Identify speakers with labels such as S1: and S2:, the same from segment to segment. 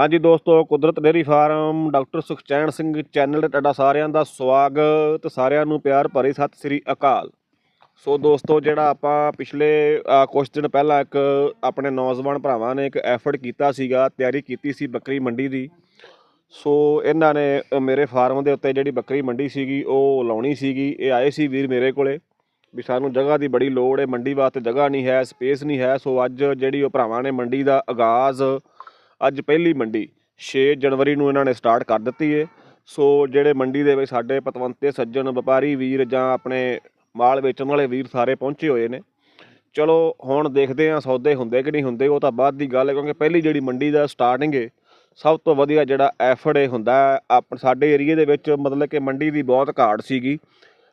S1: ਹਾਂਜੀ ਦੋਸਤੋ Kudrat dairy farm doctor Sukhchain Singh channel ਤੇ ਤੁਹਾਡਾ ਸਾਰਿਆਂ ਦਾ ਸਵਾਗਤ ਸਾਰਿਆਂ ਨੂੰ ਪਿਆਰ ਭਰੀ ਸਤਿ ਸ੍ਰੀ ਅਕਾਲ। ਸੋ ਦੋਸਤੋ ਜਿਹੜਾ ਆਪਾਂ ਪਿਛਲੇ ਅ, ਕੁਝ ਦਿਨ ਪਹਿਲਾਂ ਇੱਕ ਆਪਣੇ ਨੌਜਵਾਨ ਭਰਾਵਾਂ ਨੇ ਇੱਕ ਐਫਰਟ ਕੀਤਾ ਸੀਗਾ ਤਿਆਰੀ ਕੀਤੀ ਸੀ ਬੱਕਰੀ ਮੰਡੀ ਦੀ। ਸੋ ਇਹਨਾਂ ਨੇ ਮੇਰੇ ਫਾਰਮ ਦੇ ਉੱਤੇ ਜਿਹੜੀ ਬੱਕਰੀ ਮੰਡੀ ਸੀਗੀ ਉਹ ਲਾਉਣੀ ਸੀਗੀ ਇਹ ਆਏ ਸੀ ਵੀਰ ਮੇਰੇ ਕੋਲੇ ਵੀ ਸਾਨੂੰ ਜਗ੍ਹਾ ਦੀ ਬੜੀ ਲੋੜ ਹੈ ਮੰਡੀ ਵਾਸਤੇ ਜਗ੍ਹਾ ਨਹੀਂ ਹੈ ਸਪੇਸ ਨਹੀਂ ਹੈ। ਸੋ ਅੱਜ ਜਿਹੜੀ ਉਹ ਭਰਾਵਾਂ ਨੇ ਮੰਡੀ ਦਾ ਆਗਾਜ਼ ਅੱਜ ਪਹਿਲੀ ਮੰਡੀ 6 ਜਨਵਰੀ ਨੂੰ ਇਹਨਾਂ ਨੇ ਸਟਾਰਟ ਕਰ ਦਿੱਤੀ ਹੈ ਸੋ ਜਿਹੜੇ ਮੰਡੀ ਦੇ ਵਿੱਚ ਸਾਡੇ ਪਤਵੰਤੇ, ਸੱਜਣ, ਵਪਾਰੀ ਵੀਰ ਜਾਂ ਆਪਣੇ ਮਾਲ ਵੇਚਣ ਵਾਲੇ ਵੀਰ ਸਾਰੇ ਪਹੁੰਚੇ ਹੋਏ ਨੇ। ਚਲੋ, ਹੁਣ ਦੇਖਦੇ ਹਾਂ ਸੌਦੇ ਹੁੰਦੇ ਕਿ ਨਹੀਂ ਹੁੰਦੇ, ਉਹ ਤਾਂ ਬਾਅਦ ਦੀ ਗੱਲ ਹੈ ਕਿਉਂਕਿ ਪਹਿਲੀ ਜਿਹੜੀ ਮੰਡੀ ਦਾ ਸਟਾਰਟਿੰਗ ਏ, ਸਭ ਤੋਂ ਵਧੀਆ ਜਿਹੜਾ ਐਫਰਟ ਇਹ ਹੁੰਦਾ ਆਪ, ਸਾਡੇ ਏਰੀਏ ਦੇ ਵਿੱਚ ਮਤਲਬ ਕਿ ਮੰਡੀ ਦੀ ਬਹੁਤ ਘਾਟ ਸੀਗੀ।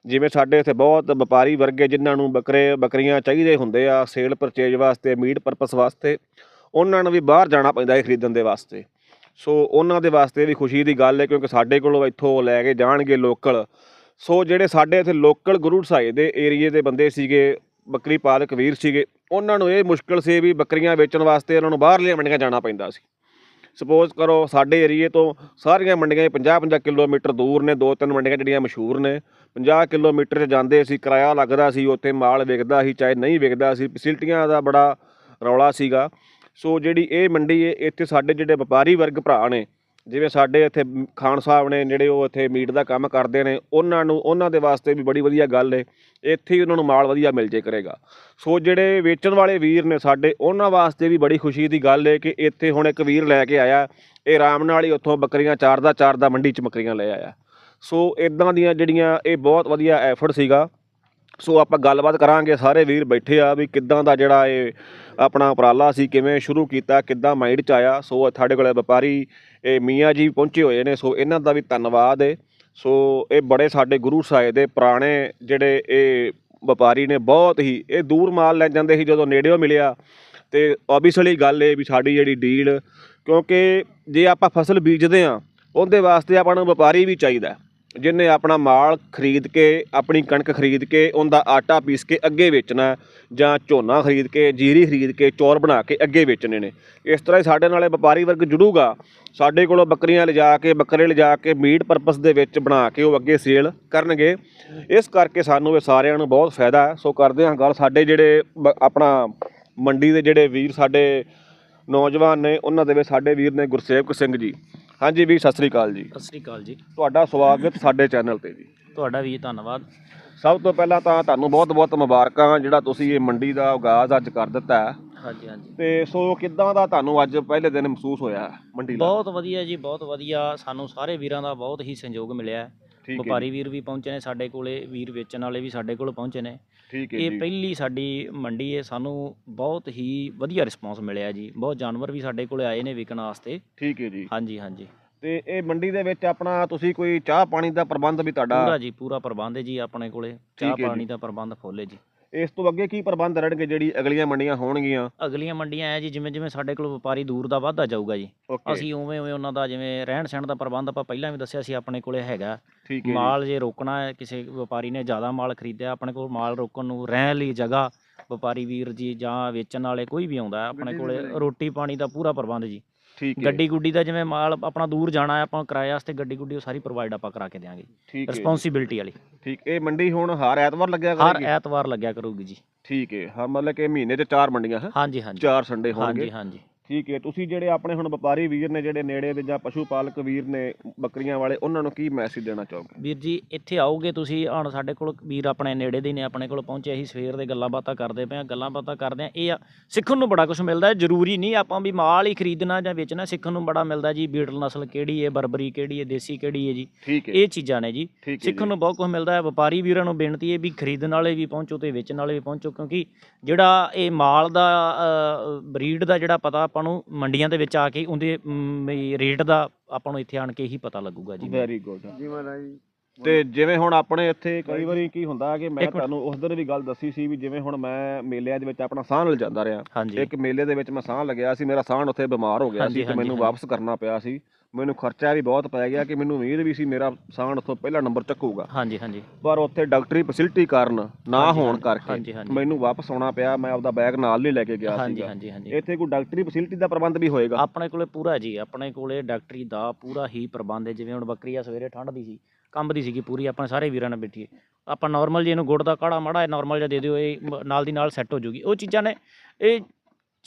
S1: ਜਿਵੇਂ ਸਾਡੇ ਇੱਥੇ ਬਹੁਤ ਵਪਾਰੀ ਵਰਗੇ ਜਿਨ੍ਹਾਂ ਨੂੰ ਬੱਕਰੇ, ਬੱਕਰੀਆਂ ਚਾਹੀਦੇ ਹੁੰਦੇ ਆ ਸੇਲ ਪਰਚੇਜ ਵਾਸਤੇ ਮੀਟ ਪਰਪਸ ਵਾਸਤੇ ਉਹਨਾਂ ਨੂੰ ਵੀ ਬਾਹਰ ਜਾਣਾ ਪੈਂਦਾ ਹੈ ਖਰੀਦਣ ਦੇ ਵਾਸਤੇ। ਸੋ ਉਹਨਾਂ ਦੇ ਵਾਸਤੇ ਵੀ ਖੁਸ਼ੀ ਦੀ ਗੱਲ ਹੈ ਕਿਉਂਕਿ ਸਾਡੇ ਕੋਲੋਂ ਇੱਥੋਂ ਲੈ ਕੇ ਜਾਣਗੇ ਲੋਕਲ। ਸੋ ਜਿਹੜੇ ਸਾਡੇ ਇੱਥੇ ਲੋਕਲ ਗੁਰੂ ਸਾਹਿਬ ਦੇ ਏਰੀਏ ਦੇ ਬੰਦੇ ਸੀਗੇ, ਬੱਕਰੀ ਪਾਲਕ ਵੀਰ ਸੀਗੇ, ਉਹਨਾਂ ਨੂੰ ਇਹ ਮੁਸ਼ਕਲ ਸੀ ਵੀ ਬੱਕਰੀਆਂ ਵੇਚਣ ਵਾਸਤੇ ਉਹਨਾਂ ਨੂੰ ਬਾਹਰਲੀਆਂ ਮੰਡੀਆਂ ਜਾਣਾ ਪੈਂਦਾ ਸੀ। ਸਪੋਜ਼ ਕਰੋ ਸਾਡੇ ਏਰੀਏ ਤੋਂ ਸਾਰੀਆਂ ਮੰਡੀਆਂ 50-50 ਕਿਲੋਮੀਟਰ ਦੂਰ ਨੇ ਦੋ ਤਿੰਨ ਮੰਡੀਆਂ ਜਿਹੜੀਆਂ ਮਸ਼ਹੂਰ ਨੇ 50 ਕਿਲੋਮੀਟਰ 'ਚ ਜਾਂਦੇ ਸੀ, ਕਿਰਾਇਆ ਲੱਗਦਾ ਸੀ, ਉੱਥੇ ਮਾਲ ਵਿਕਦਾ ਸੀ, ਚਾਹੇ ਨਹੀਂ ਵਿਕਦਾ ਸੀ, ਫੈਸਿਲਿਟੀਆਂ ਦਾ ਬੜਾ ਰੌਲਾ ਸੀਗਾ। ਸੋ ਜਿਹੜੀ ਇਹ ਮੰਡੀ ਹੈ ਇੱਥੇ ਸਾਡੇ ਜਿਹੜੇ ਵਪਾਰੀ ਵਰਗ ਭਰਾ ਨੇ, ਜਿਵੇਂ ਸਾਡੇ ਇੱਥੇ ਖਾਨ ਸਾਹਿਬ ਨੇ, ਜਿਹੜੇ ਉਹ ਇੱਥੇ ਮੀਟ ਦਾ ਕੰਮ ਕਰਦੇ ਨੇ, ਉਹਨਾਂ ਨੂੰ, ਉਹਨਾਂ ਦੇ ਵਾਸਤੇ ਵੀ ਬੜੀ ਵਧੀਆ ਗੱਲ ਹੈ ਇੱਥੇ ਹੀ ਉਹਨਾਂ ਨੂੰ ਮਾਲ ਵਧੀਆ ਮਿਲ ਜੇ ਕਰੇਗਾ। ਸੋ ਜਿਹੜੇ ਵੇਚਣ ਵਾਲੇ ਵੀਰ ਨੇ ਸਾਡੇ, ਉਹਨਾਂ ਵਾਸਤੇ ਵੀ ਬੜੀ ਖੁਸ਼ੀ ਦੀ ਗੱਲ ਹੈ ਕਿ ਇੱਥੇ ਹੁਣ ਇੱਕ ਵੀਰ ਲੈ ਕੇ ਆਇਆ, ਇਹ ਆਰਾਮ ਨਾਲ ਹੀ ਉੱਥੋਂ ਬੱਕਰੀਆਂ ਚਾਰ ਦਾ ਚਾਰ ਦਾ ਮੰਡੀ 'ਚ ਬੱਕਰੀਆਂ ਲੈ ਆਇਆ। ਸੋ ਇਦਾਂ ਦੀਆਂ ਜਿਹੜੀਆਂ, ਇਹ ਬਹੁਤ ਵਧੀਆ ਐਫਰਟ ਸੀਗਾ। ਸੋ ਆਪਾਂ ਗੱਲਬਾਤ ਕਰਾਂਗੇ ਸਾਰੇ ਵੀਰ ਬੈਠੇ ਆ ਵੀ ਕਿੱਦਾਂ ਦਾ ਜਿਹੜਾ ਇਹ ਆਪਣਾ ਉਪਰਾਲਾ ਸੀ, ਕਿਵੇਂ ਸ਼ੁਰੂ ਕੀਤਾ, ਕਿੱਦਾਂ ਮਾਈਂਡ 'ਚ ਆਇਆ। ਸੋ ਸਾਡੇ ਕੋਲੇ ਵਪਾਰੀ, ਇਹ ਮੀਆਂ ਜੀ ਪਹੁੰਚੇ ਹੋਏ ਨੇ, ਸੋ ਇਹਨਾਂ ਦਾ ਵੀ ਧੰਨਵਾਦ ਹੈ ਸੋ ਇਹ ਬੜੇ ਸਾਡੇ ਗੁਰੂ ਸਾਹਿਬ ਦੇ ਪੁਰਾਣੇ ਜਿਹੜੇ ਇਹ ਵਪਾਰੀ ਨੇ, ਬਹੁਤ ਹੀ, ਇਹ ਦੂਰ ਮਾਲ ਲੈ ਜਾਂਦੇ ਸੀ ਜਦੋਂ ਨੇੜਿਓਂ ਮਿਲਿਆ। ਤੇ ਓਬਵੀਅਸਲੀ ਗੱਲ ਇਹ ਵੀ ਸਾਡੀ ਜਿਹੜੀ ਡੀਲ ਕਿਉਂਕਿ ਜੇ ਆਪਾਂ ਫਸਲ ਬੀਜਦੇ ਆ ਉਹਦੇ ਵਾਸਤੇ ਆਪਾਂ ਨੂੰ ਵਪਾਰੀ ਵੀ ਚਾਹੀਦਾ। ਹੈ। ਜਿਹਨੇ ਆਪਣਾ ਮਾਲ ਖਰੀਦ ਕੇ, ਆਪਣੀ ਕਣਕ ਖਰੀਦ ਕੇ, ਉਹਦਾ ਆਟਾ ਪੀਸ ਕੇ ਅੱਗੇ ਵੇਚਣਾ ਜਾਂ ਝੋਨਾ ਖਰੀਦ ਕੇ, ਜੀਰੀ ਖਰੀਦ ਕੇ ਚੌਰ ਬਣਾ ਕੇ ਅੱਗੇ ਵੇਚਣੇ ਨੇ। ਇਸ ਤਰ੍ਹਾਂ ਹੀ ਸਾਡੇ ਨਾਲੇ ਵਪਾਰੀ ਵਰਗ ਜੁੜੂਗਾ। ਸਾਡੇ ਕੋਲੋਂ ਬੱਕਰੀਆਂ ਲਿਜਾ ਕੇ, ਬੱਕਰੇ ਲਿਜਾ ਕੇ, ਮੀਟ ਪਰਪਸ ਦੇ ਵਿੱਚ ਬਣਾ ਕੇ ਉਹ ਅੱਗੇ ਸੇਲ ਕਰਨਗੇ। ਇਸ ਕਰਕੇ ਸਾਨੂੰ ਇਹ ਸਾਰਿਆਂ ਨੂੰ ਬਹੁਤ ਫਾਇਦਾ ਹੈ। ਸੋ ਕਰਦੇ ਹਾਂ ਗੱਲ, ਸਾਡੇ ਜਿਹੜੇ ਬ- ਆਪਣਾ ਮੰਡੀ ਦੇ ਜਿਹੜੇ ਵੀਰ ਸਾਡੇ ਨੌਜਵਾਨ ਨੇ, ਉਹਨਾਂ ਦੇ ਵਿੱਚ ਸਾਡੇ ਵੀਰ ਨੇ ਗੁਰਸੇਵਕ ਸਿੰਘ ਜੀ। ਹਾਂਜੀ ਵੀਰ ਸਤਿ ਸ੍ਰੀ ਅਕਾਲ ਜੀ।
S2: ਸਤਿ ਸ੍ਰੀ ਅਕਾਲ ਜੀ।
S1: ਤੁਹਾਡਾ ਸਵਾਗਤ ਸਾਡੇ ਚੈਨਲ ਤੇ ਜੀ।
S2: ਤੁਹਾਡਾ ਵੀ ਧੰਨਵਾਦ।
S1: ਸਭ ਤੋਂ ਪਹਿਲਾਂ ਤਾਂ ਤੁਹਾਨੂੰ ਬਹੁਤ-ਬਹੁਤ ਮੁਬਾਰਕਾਂ ਜਿਹੜਾ ਤੁਸੀਂ ਇਹ ਮੰਡੀ ਦਾ ਆਗਾਜ਼ ਅੱਜ ਕਰ ਦਿੱਤਾ। ਹੈ
S2: ਹਾਂਜੀ ਹਾਂਜੀ।
S1: ਤੇ ਸੋ ਕਿੱਦਾਂ ਦਾ ਤੁਹਾਨੂੰ ਅੱਜ ਪਹਿਲੇ ਦਿਨ ਮਹਿਸੂਸ ਹੋਇਆ ਮੰਡੀ ਦਾ?
S2: ਬਹੁਤ ਵਧੀਆ ਜੀ ਬਹੁਤ ਵਧੀਆ। ਸਾਨੂੰ ਸਾਰੇ ਵੀਰਾਂ ਦਾ ਬਹੁਤ ਹੀ ਸਹਿਯੋਗ ਮਿਲਿਆ। ਹੈ ਵਪਾਰੀ ਵੀਰ ਵੀ ਪਹੁੰਚੇ ਨੇ ਸਾਡੇ ਕੋਲੇ ਵੀਰ ਵੇਚਣ ਵਾਲੇ ਵੀ ਸਾਡੇ ਕੋਲ ਪਹੁੰਚੇ ਨੇ।
S1: ਠੀਕ ਹੈ
S2: ਇਹ
S1: ਜੀ।
S2: ਪਹਿਲੀ ਸਾਡੀ ਮੰਡੀ ਹੈ ਸਾਨੂੰ ਬਹੁਤ ਹੀ ਵਧੀਆ ਰਿਸਪੌਂਸ ਮਿਲਿਆ ਜੀ। ਬਹੁਤ ਜਾਨਵਰ ਵੀ ਸਾਡੇ ਕੋਲੇ ਆਏ ਨੇ ਵਿਕਣ ਵਾਸਤੇ।
S1: ਠੀਕ ਹੈ ਜੀ।
S2: ਹਾਂਜੀ ਹਾਂਜੀ।
S1: ਤੇ ਇਹ ਮੰਡੀ ਦੇ ਵਿੱਚ ਆਪਣਾ ਤੁਸੀਂ ਕੋਈ ਚਾਹ ਪਾਣੀ ਦਾ ਪ੍ਰਬੰਧ ਵੀ ਤੁਹਾਡਾ?
S2: ਪੂਰਾ ਜੀ ਪੂਰਾ ਪ੍ਰਬੰਧ ਹੈ ਜੀ ਆਪਣੇ ਕੋਲੇ। ਚਾਹ। ਪਾਣੀ ਦਾ ਪ੍ਰਬੰਧ ਫੁੱਲ ਹੈ ਜੀ।
S1: ਇਸ ਤੋਂ ਅੱਗੇ ਕੀ ਪ੍ਰਬੰਧ ਰਹਿਣਗੇ ਜਿਹੜੀ ਅਗਲੀਆਂ ਮੰਡੀਆਂ ਹੋਣਗੀਆਂ?
S2: ਅਗਲੀਆਂ ਮੰਡੀਆਂ ਐ ਜੀ ਜਿਵੇਂ ਜਿਵੇਂ ਸਾਡੇ ਕੋਲ ਵਪਾਰੀ ਦੂਰ ਦਾ ਵਾਧਾ ਜਾਊਗਾ ਜੀ। ਅਸੀਂ ਉਵੇਂ ਉਵੇਂ ਉਹਨਾਂ ਦਾ ਜਿਵੇਂ ਰਹਿਣ ਸਹਿਣ ਦਾ ਪ੍ਰਬੰਧ ਆਪਾਂ ਪਹਿਲਾਂ ਵੀ ਦੱਸਿਆ ਸੀ ਆਪਣੇ ਕੋਲੇ ਹੈਗਾ।
S1: ਠੀਕ ਹੈ ਜੀ।
S2: ਮਾਲ ਜੇ ਰੋਕਣਾ ਹੈ ਕਿਸੇ ਵਪਾਰੀ ਨੇ ਜ਼ਿਆਦਾ ਮਾਲ ਖਰੀਦਿਆ ਆਪਣੇ ਕੋਲ ਮਾਲ ਰੋਕਣ ਨੂੰ ਰਹਿਣ ਲਈ ਜਗ੍ਹਾ ਵਪਾਰੀ ਵੀਰ ਜੀ ਜਾਂ ਵੇਚਣ ਵਾਲੇ ਕੋਈ ਵੀ ਆਉਂਦਾ ਹੈ, ਆਪਣੇ ਕੋਲੇ ਰੋਟੀ ਪਾਣੀ ਦਾ ਪੂਰਾ ਪ੍ਰਬੰਧ ਜੀ।
S1: ਠੀਕ ਹੈ।
S2: ਗੱਡੀ ਗੁੱਡੀ ਦਾ ਜਿਵੇਂ ਮਾਲ ਆਪਣਾ ਦੂਰ ਜਾਣਾ ਹੈ ਆਪਾਂ ਕਿਰਾਏ ਵਾਸਤੇ ਗੱਡੀ ਗੁੱਡੀ ਉਹ ਸਾਰੀ ਪ੍ਰੋਵਾਈਡ ਆਪਾਂ ਕਰਾ ਕੇ ਦਿਆਂਗੇ।
S1: ਠੀਕ ਹੈ ਜੀ,
S2: ਰਿਸਪੌਂਸਿਬਿਲਟੀ ਵਾਲੀ।
S1: ਠੀਕ ਇਹ ਮੰਡੀ ਹੁਣ ਹਰ ਐਤਵਾਰ ਲੱਗਿਆ
S2: ਹਰ
S1: ਕਰੇਗੀ
S2: ਐਤਵਾਰ ਲੱਗਿਆ ਕਰੂਗੀ ਜੀ।
S1: ਠੀਕ ਹੈ ਹਾਂ ਮਤਲਬ ਕਿ ਮਹੀਨੇ 'ਚ ਚਾਰ ਮੰਡੀਆਂ ਹੈ?
S2: ਹਾਂਜੀ ਹਾਂਜੀ।
S1: ਚਾਰ ਸੰਡੇ ਹੋਣਗੇ।
S2: ਹਾਂਜੀ ਹਾਂਜੀ।
S1: ਠੀਕ ਹੈ ਤੁਸੀਂ ਜਿਹੜੇ ਆਪਣੇ ਹੁਣ ਵਪਾਰੀ ਵੀਰ ਨੇ ਜਿਹੜੇ ਨੇੜੇ ਦੇ ਜਾਂ ਪਸ਼ੂ ਪਾਲਕ ਵੀਰ ਨੇ ਬੱਕਰੀਆਂ ਵਾਲੇ ਉਹਨਾਂ ਨੂੰ ਕੀ ਮੈਸੇਜ ਦੇਣਾ ਚਾਹੋਗੇ
S2: ਵੀਰ ਜੀ ਇੱਥੇ ਆਓਗੇ ਤੁਸੀਂ ਹੁਣ ਸਾਡੇ ਕੋਲ ਵੀਰ ਆਪਣੇ ਨੇੜੇ ਦੇ ਨੇ ਆਪਣੇ ਕੋਲ ਪਹੁੰਚੇ ਅਸੀਂ ਸਵੇਰ ਦੇ ਗੱਲਾਂ ਬਾਤਾਂ ਕਰਦੇ ਪਏ ਹਾਂ ਗੱਲਾਂ ਬਾਤਾਂ ਕਰਦੇ ਹਾਂ ਇਹ ਆ ਸਿੱਖਣ ਨੂੰ ਬੜਾ ਕੁਝ ਮਿਲਦਾ ਹੈ ਜ਼ਰੂਰੀ ਨਹੀਂ ਆਪਾਂ ਵੀ ਮਾਲ ਹੀ ਖਰੀਦਣਾ ਜਾਂ ਵੇਚਣਾ ਸਿੱਖਣ ਨੂੰ ਬੜਾ ਮਿਲਦਾ ਜੀ ਬੀਟਲ ਨਸਲ ਕਿਹੜੀ ਹੈ ਬਰਬਰੀ ਕਿਹੜੀ ਹੈ ਦੇਸੀ ਕਿਹੜੀ ਹੈ ਜੀ ਇਹ ਚੀਜ਼ਾਂ ਨੇ ਜੀ ਸਿੱਖਣ। ਨੂੰ ਬਹੁਤ ਕੁਝ ਮਿਲਦਾ ਹੈ ਵਪਾਰੀ ਵੀਰਾਂ ਨੂੰ ਬੇਨਤੀ ਹੈ ਵੀ ਖਰੀਦਣ ਵਾਲੇ ਵੀ ਪਹੁੰਚੋ ਤੇ ਵੇਚਣ ਵਾਲੇ ਵੀ ਪਹੁੰਚੋ ਕਿਉਂਕਿ ਜਿਹੜਾ ਇਹ ਮਾਲ ਦਾ ਬਰੀਡ ਦਾ ਜਿਹੜਾ ਪਤਾ ਆਪਾਂ ਨੂੰ ਮੰਡੀਆਂ ਦੇ ਵਿੱਚ ਆ ਕੇ ਉਹਦੇ ਰੇਟ ਦਾ ਆਪਾਂ ਨੂੰ ਇੱਥੇ ਆਣ ਕੇ ਹੀ ਪਤਾ ਲੱਗੂਗਾ ਜੀ।
S1: ਵੈਰੀ ਗੁੱਡ ਤੇ ਜਿਵੇਂ ਹੁਣ ਆਪਣੇ ਇੱਥੇ ਕਈ ਵਾਰੀ ਕੀ ਹੁੰਦਾ ਕਿ ਮੈਂ। ਤੁਹਾਨੂੰ ਉਸ ਦਿਨ ਵੀ ਗੱਲ ਦੱਸੀ ਸੀ ਵੀ ਜਿਵੇਂ ਹੁਣ ਮੈਂ ਮੇਲਿਆਂ ਦੇ ਵਿੱਚ ਆਪਣਾ ਸਾਹ ਨਾਲ ਜਾਂਦਾ ਰਿਹਾ। ਇੱਕ ਮੇਲੇ ਦੇ ਵਿੱਚ ਮੈਂ ਸਾਹ ਲੱਗਿਆ ਸੀ ਮੇਰਾ ਸਾਹ ਉੱਥੇ ਬਿਮਾਰ ਹੋ ਗਿਆ ਸੀ ਤੇ ਮੈਨੂੰ। ਵਾਪਸ ਕਰਨਾ ਪਿਆ ਸੀ। ਮੈਨੂੰ ਖਰਚਾ ਵੀ ਬਹੁਤ ਪੈ ਗਿਆ ਕਿ ਮੈਨੂੰ ਉਮੀਦ ਵੀ ਸੀ ਮੇਰਾ ਸਾਨ ਉੱਥੋਂ ਪਹਿਲਾ ਨੰਬਰ ਚੱਕੂਗਾ।
S2: ਹਾਂਜੀ ਹਾਂਜੀ।
S1: ਪਰ ਉੱਥੇ ਡਾਕਟਰੀ ਫੈਸਿਲਿਟੀ ਕਾਰਨ ਨਾ ਹੋਣ ਕਰਕੇ। ਮੈਨੂੰ ਵਾਪਸ ਆਉਣਾ ਪਿਆ ਮੈਂ ਆਪਦਾ ਬੈਗ ਨਾਲ ਨਹੀਂ ਲੈ ਕੇ ਗਿਆ
S2: ਹਾਂਜੀ ਹਾਂਜੀ ਹਾਂਜੀ।
S1: ਇੱਥੇ ਕੋਈ ਡਾਕਟਰੀ ਫੈਸਿਲਿਟੀ ਦਾ ਪ੍ਰਬੰਧ ਵੀ ਹੋਏਗਾ?
S2: ਆਪਣੇ ਕੋਲੇ ਪੂਰਾ ਜੀ ਆਪਣੇ ਕੋਲੇ ਡਾਕਟਰੀ ਦਾ ਪੂਰਾ ਹੀ ਪ੍ਰਬੰਧ ਹੈ। ਜਿਵੇਂ ਹੁਣ ਬੱਕਰੀ ਆ ਸਵੇਰੇ ਠੰਡ ਦੀ ਸੀ ਕੰਬਦੀ ਸੀਗੀ ਪੂਰੀ ਆਪਾਂ ਸਾਰੇ ਵੀਰਾਂ ਨਾਲ ਬੈਠੀਏ। ਆਪਾਂ ਨਾਰਮਲ ਜੀ ਇਹਨੂੰ ਗੁੜ ਦਾ ਕਾੜਾ ਮਾੜਾ ਨਾਰਮਲ ਜਿਹਾ ਦੇ ਦਿਓ ਇਹ ਨਾਲ ਦੀ ਨਾਲ ਸੈੱਟ ਹੋ ਜੂਗੀ। ਉਹ ਚੀਜ਼ਾਂ ਨੇ ਇਹ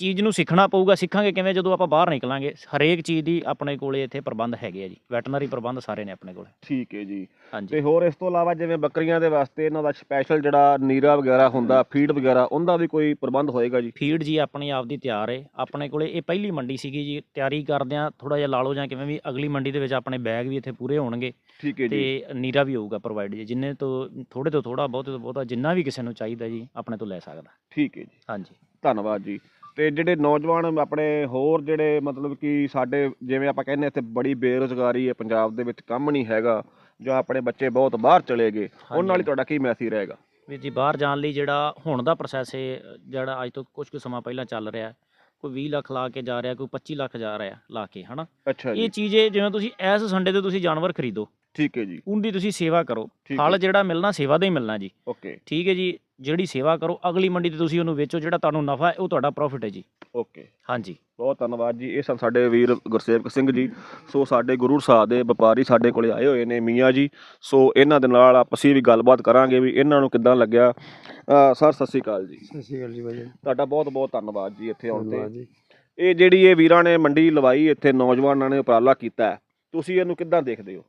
S2: ਚੀਜ਼ ਨੂੰ ਸਿੱਖਣਾ ਪਊਗਾ ਸਿੱਖਾਂਗੇ ਕਿਵੇਂ? ਜਦੋਂ ਆਪਾਂ ਬਾਹਰ ਨਿਕਲਾਂਗੇ ਹਰੇਕ ਚੀਜ਼ ਦੀ ਆਪਣੇ ਕੋਲੇ ਇੱਥੇ ਪ੍ਰਬੰਧ ਹੈਗੇ ਆ ਜੀ। ਵੈਟਰਨਰੀ ਪ੍ਰਬੰਧ ਸਾਰੇ ਨੇ ਆਪਣੇ ਕੋਲੇ।
S1: ਠੀਕ ਹੈ ਜੀ। ਤੇ ਹੋਰ ਇਸ ਤੋਂ ਇਲਾਵਾ ਜਿਵੇਂ ਬੱਕਰੀਆਂ ਦੇ ਵਾਸਤੇ ਇਹਨਾਂ ਦਾ ਸਪੈਸ਼ਲ ਜਿਹੜਾ ਨੀਰਾ ਵਗੈਰਾ ਹੁੰਦਾ ਫੀਡ ਵਗੈਰਾ ਉਹਦਾ ਵੀ ਕੋਈ ਪ੍ਰਬੰਧ ਹੋਏਗਾ ਜੀ?
S2: ਫੀਡ ਜੀ ਆਪਣੀ ਆਪ ਦੀ ਤਿਆਰ ਹੈ ਆਪਣੇ ਕੋਲੇ ਇਹ ਪਹਿਲੀ ਮੰਡੀ ਸੀਗੀ ਜੀ। ਤਿਆਰੀ ਕਰਦਿਆਂ ਥੋੜਾ ਜਿਹਾ ਲਾ ਲਓ ਜਾਂ ਕਿਵੇਂ ਵੀ ਅਗਲੀ ਮੰਡੀ ਦੇ ਵਿੱਚ ਆਪਣੇ ਬੈਗ ਵੀ ਇੱਥੇ ਪੂਰੇ ਹੋਣਗੇ।
S1: ਠੀਕ ਹੈ ਜੀ।
S2: ਤੇ ਨੀਰਾ ਵੀ ਹੋਊਗਾ ਪ੍ਰੋਵਾਈਡ ਜੀ। ਜਿੰਨੇ ਤੋਂ ਥੋੜੇ ਤੋਂ ਥੋੜਾ ਬਹੁਤੇ ਤੋਂ ਬਹੁਤਾ ਜਿੰਨਾ ਵੀ ਕਿਸੇ ਨੂੰ ਚਾਹੀਦਾ ਜੀ ਆਪਣੇ ਤੋਂ ਲੈ ਸਕਦਾ।
S1: ਠੀਕ ਹੈ ਜੀ।
S2: ਹਾਂਜੀ।
S1: ਧੰਨਵਾਦ ਜੀ। ਤੇ ਜਿਹੜੇ ਨੌਜਵਾਨ ਆਪਣੇ ਹੋਰ ਜਿਹੜੇ ਮਤਲਬ ਕਿ ਸਾਡੇ ਜਿਵੇਂ ਆਪਾਂ ਕਹਿੰਦੇ ਇੱਥੇ ਬੜੀ ਬੇਰੁਜ਼ਗਾਰੀ ਹੈ ਪੰਜਾਬ ਦੇ ਵਿੱਚ ਕੰਮ ਨਹੀਂ ਹੈਗਾ ਜਾਂ ਆਪਣੇ ਬੱਚੇ ਬਹੁਤ ਬਾਹਰ ਚਲੇ ਗਏ ਉਹਨਾਂ ਲਈ। ਤੁਹਾਡਾ ਕੀ ਮੈਸੇਜ ਰਹੇਗਾ?
S2: ਵੀ ਜੀ ਬਾਹਰ ਜਾਣ ਲਈ ਜਿਹੜਾ ਹੁਣ ਦਾ ਪ੍ਰੋਸੈਸ ਹੈ ਜਿਹੜਾ ਅੱਜ ਤੋਂ ਕੁਝ ਕੁ ਸਮਾਂ ਪਹਿਲਾਂ ਚੱਲ ਰਿਹਾ ਕੋਈ 20 ਲੱਖ ਲਾ ਕੇ ਜਾ ਰਿਹਾ ਕੋਈ 25 ਲੱਖ ਜਾ ਰਿਹਾ ਲਾ ਕੇ ਹਨਾ? ਇਹ ਚੀਜ਼ ਜਿਵੇਂ ਤੁਸੀਂ ਐਸ ਸੰਡੇ ਤੇ ਤੁਸੀਂ ਜਾਨਵਰ ਖਰੀਦੋ
S1: ਠੀਕ ਹੈ ਜੀ।
S2: ਉਹਦੀ ਤੁਸੀਂ ਸੇਵਾ ਕਰੋ।
S1: ਠੀਕ
S2: ਫਲ
S1: ਹੈ
S2: ਜਿਹੜਾ ਮਿਲਣਾ ਸੇਵਾ ਦਾ ਹੀ ਮਿਲਣਾ ਜੀ।
S1: ਓਕੇ।
S2: ਠੀਕ ਹੈ ਜੀ ਜਿਹੜੀ ਸੇਵਾ ਕਰੋ ਅਗਲੀ ਮੰਡੀ ਤੇ ਤੁਸੀਂ ਉਹਨੂੰ ਵੇਚੋ ਜਿਹੜਾ ਤੁਹਾਨੂੰ ਨਫਾ ਹੈ ਉਹ ਤੁਹਾਡਾ ਪ੍ਰੋਫਿਟ ਹੈ ਜੀ।
S1: ਓਕੇ।
S2: ਹਾਂਜੀ।
S1: ਬਹੁਤ ਧੰਨਵਾਦ ਜੀ। ਇਹ ਸਨ ਸਾਡੇ ਵੀਰ ਗੁਰਸੇਵਕ ਸਿੰਘ ਜੀ। ਸੋ ਸਾਡੇ ਗੁਰੂ ਸਾਹਿਬ ਦੇ ਵਪਾਰੀ ਸਾਡੇ ਕੋਲੇ ਆਏ ਹੋਏ ਨੇ ਮੀਆਂ ਜੀ। ਸੋ ਇਹਨਾਂ ਦੇ ਨਾਲ ਆਪਸੀ ਵੀ ਗੱਲਬਾਤ ਕਰਾਂਗੇ ਵੀ ਇਹਨਾਂ ਨੂੰ ਕਿੱਦਾਂ ਲੱਗਿਆ। ਸਰ ਸਤਿ ਸ਼੍ਰੀ ਅਕਾਲ ਜੀ।
S3: ਸਤਿ ਸ਼੍ਰੀ ਅਕਾਲ ਜੀ ਭਾਈ
S1: ਤੁਹਾਡਾ ਬਹੁਤ ਬਹੁਤ ਧੰਨਵਾਦ ਜੀ ਇੱਥੇ ਆਉਣ ਤੇ।
S3: ਧੰਨਵਾਦ ਜੀ।
S1: ਇਹ ਜਿਹੜੀ ਇਹ ਵੀਰਾਂ ਨੇ ਮੰਡੀ ਲਵਾਈ ਇੱਥੇ ਨੌਜਵਾਨਾਂ ਨੇ ਉਪਰਾਲਾ ਕੀਤਾ ਹੈ, ਤੁਸੀਂ ਇਹਨੂੰ ਕਿੱਦਾਂ ਦੇਖਦੇ ਹੋ?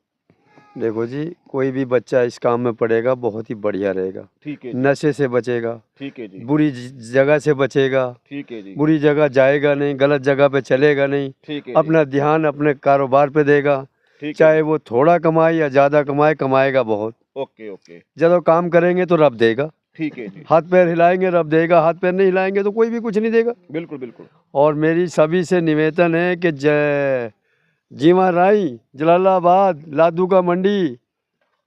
S3: देखो जी कोई भी बच्चा इस काम में पड़ेगा बहुत ही बढ़िया रहेगा।
S1: ठीक है
S3: नशे से बचेगा
S1: ठीक है जी।
S3: बुरी जगह से बचेगा
S1: ठीक है जी।
S3: बुरी जगह जाएगा नहीं गलत जगह पे चलेगा नहीं
S1: ठीक है
S3: अपना ध्यान अपने कारोबार पे देगा चाहे वो थोड़ा कमाए या ज़्यादा कमाए कमाएगा बहुत।
S1: Okay okay.
S3: जब काम करेंगे तो रब देगा।
S1: ठीक है जी।
S3: हाथ पैर हिलाएँगे रब देगा। हाथ पैर नहीं हिलाएँगे तो कोई भी कुछ नहीं देगा।
S1: बिल्कुल बिल्कुल।
S3: और मेरी सभी से निवेदन है कि जय जीवा राई जलालाबाद लादूगा मंडी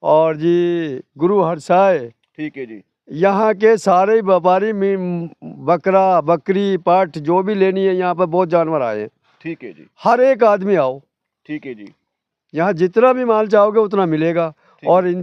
S3: और जी गुरु हरसाय
S1: ठीक है जी।
S3: यहाँ के सारे व्यापारी में बकरा बकरी पाठ जो भी लेनी है यहाँ पर बहुत जानवर आए हैं।
S1: ठीक है जी।
S3: हर एक आदमी आओ।
S1: ठीक है जी।
S3: यहाँ जितना भी माल चाहोगे उतना मिलेगा। और इन